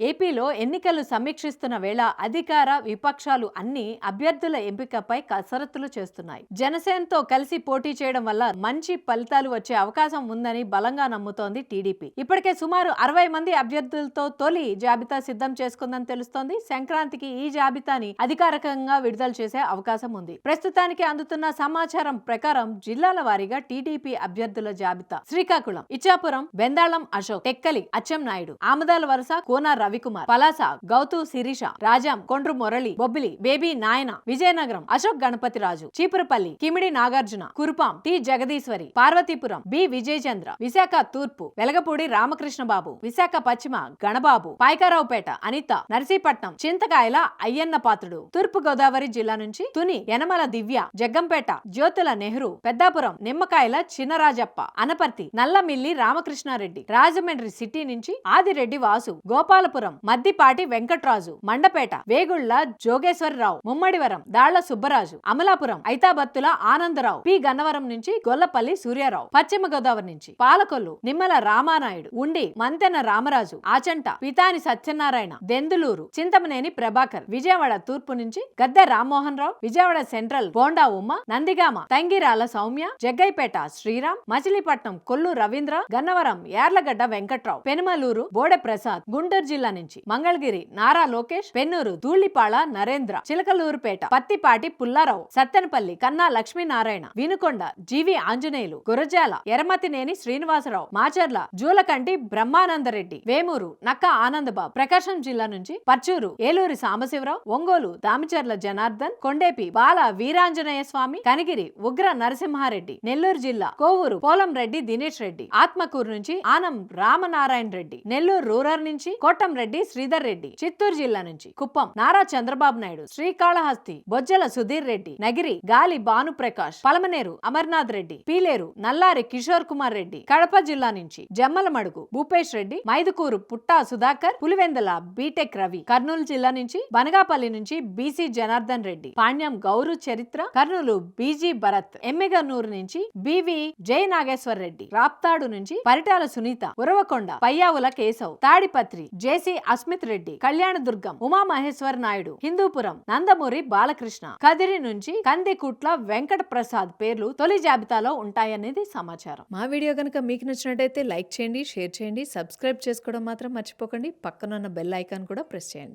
ఏపీలో ఎన్నికలు సమీక్షిస్తున్న వేళ అధికార విపక్షాలు అన్ని అభ్యర్థుల ఎంపికపై కసరత్తులు చేస్తున్నాయి. జనసేనతో కలిసి పోటీ చేయడం వల్ల మంచి ఫలితాలు వచ్చే అవకాశం ఉందని బలంగా నమ్ముతోంది టీడీపీ. ఇప్పటికే సుమారు అరవై మంది అభ్యర్థులతో తొలి జాబితా సిద్ధం చేసుకుందని తెలుస్తోంది. సంక్రాంతికి ఈ జాబితాని అధికారికంగా విడుదల చేసే అవకాశం ఉంది. ప్రస్తుతానికి అందుతున్న సమాచారం ప్రకారం జిల్లాల వారీగా టీడీపీ అభ్యర్థుల జాబితా. Srikakulam Ichchapuram Bendalam Ashok Tekkali Atchem Naidu Amadalavalasa Kona Ravikumar Palasa Gouthu Sireesha Rajam Kondru Murali Bobbili baby Nayana Vizianagaram Ashok Ganapathi Raju Cheepurupalli Kimidi Nagarjuna Kurupam T Jagadeeswari Parvathipuram B Vijayachandra Visakha తూర్పు వెలగపూడి రామకృష్ణ బాబు విశాఖ పశ్చిమ గణబాబు పాయకారావుపేట అనిత నర్సీపట్నం చింతకాయల అయ్యన్న పాత్రుడు తూర్పు గోదావరి జిల్లా నుంచి తుని యనమల దివ్య జగ్గంపేట జ్యోతుల నెహ్రూ పెద్దాపురం నిమ్మకాయల చిన్నరాజప్ప అనపర్తి నల్లమిల్లి రామకృష్ణారెడ్డి రాజమండ్రి సిటీ నుంచి ఆదిరెడ్డి వాసు గోపాలపురం మద్దిపాటి వెంకట్రాజు మండపేట వేగుళ్ళ జోగేశ్వరరావు ముమ్మడివరం దాళ్ళ సుబ్బరాజు అమలాపురం ఐతాబత్తుల ఆనందరావు పి. గన్నవరం నుంచి గొల్లపల్లి సూర్యారావు పశ్చిమ గోదావరి నుంచి పాలకొల్లు నిమ్మల రామానాయుడు ఉండి మంతెన రామరాజు ఆచంట పితాని సత్యనారాయణ దెందులూరు చింతమనేని ప్రభాకర్ విజయవాడ తూర్పు నుంచి గద్దె రామ్మోహన్ రావు విజయవాడ సెంట్రల్ బోండా ఉమ్మ నందిగామ తంగిరాల సౌమ్య జగ్గైపేట శ్రీరామ్ మచిలీపట్నం కొల్లు రవీంద్ర గన్నవరం యార్లగడ్డ వెంకట్రావు పెనుమలూరు బోడె ప్రసాద్ గుంటూరు జిల్లా నుంచి. మంగళగిరి నారా లోకేష్ పెన్నూరు ధూళిపాళ నరేంద్ర చిలకలూరుపేట పత్తిపాటి పుల్లారావు సత్తెనపల్లి కన్నా లక్ష్మీనారాయణ వినుకొండ జీవి ఆంజనేయులు గురజాల ఎరమతినేని శ్రీనివాసరావు మాచర్ల జూలకంటి బ్రహ్మానందరెడ్డి వేమూరు నక్క ఆనందబాబు ప్రకాశం జిల్లా నుంచి పర్చూరు ఏలూరి సాంబశివరావు ఒంగోలు దామిచర్ల జనార్దన్ కొండేపి బాల వీరాంజనేయ స్వామి కనిగిరి ఉగ్ర నరసింహారెడ్డి నెల్లూరు జిల్లా కోవూరు పోలం రెడ్డి దినేష్ రెడ్డి ఆత్మకూరు నుంచి ఆనం రామనారాయణ రెడ్డి నెల్లూరు రూరల్ నుంచి కోటం రెడ్డి శ్రీధర్ రెడ్డి. చిత్తూరు జిల్లా నుంచి కుప్పం. నారా చంద్రబాబు నాయుడు శ్రీకాళహస్తి బొజ్జల సుధీర్ రెడ్డి నగిరి గాలి భానుప్రకాష్ పలమనేరు అమర్నాథ్ రెడ్డి పీలేరు నల్లారి కిషోర్ కుమార్ రెడ్డి. కడప జిల్లా నుంచి జమ్మలమడుగు భూపేష్ రెడ్డి మైదుకూరు పుట్టా సుధాకర్ పులివెందల బీటెక్ రవి. కర్నూలు జిల్లా నుంచి బనగాపల్లి నుంచి బీసీ జనార్దన్ రెడ్డి. పాణ్యం గౌరు చరిత్ర కర్నూలు బీజీ భరత్. ఎమ్మెగనూరు నుంచి బివి జై నాగేశ్వర్ రెడ్డి. రాప్తాడు నుంచి పరిటాల సునీత ఉరవకొండ పయ్యావుల కేశవ్. తాడిపత్రి జేసీ అస్మిత్ రెడ్డి కళ్యాణదుర్గం ఉమామహేశ్వర్ నాయుడు హిందూపురం నందమూరి బాలకృష్ణ కదిరి నుంచి కందికుట్ల వెంకట ప్రసాద్ పేర్లు తొలి జాబితాలో ఉంటాయనేది సమాచారం. మా వీడియో కనుక మీకు నచ్చినట్టయితే లైక్ చేయండి షేర్ చేయండి సబ్స్క్రైబ్ చేసుకోవడం మాత్రం మర్చిపోకండి. పక్కనున్న బెల్ ఐకాన్ కూడా ప్రెస్ చేయండి.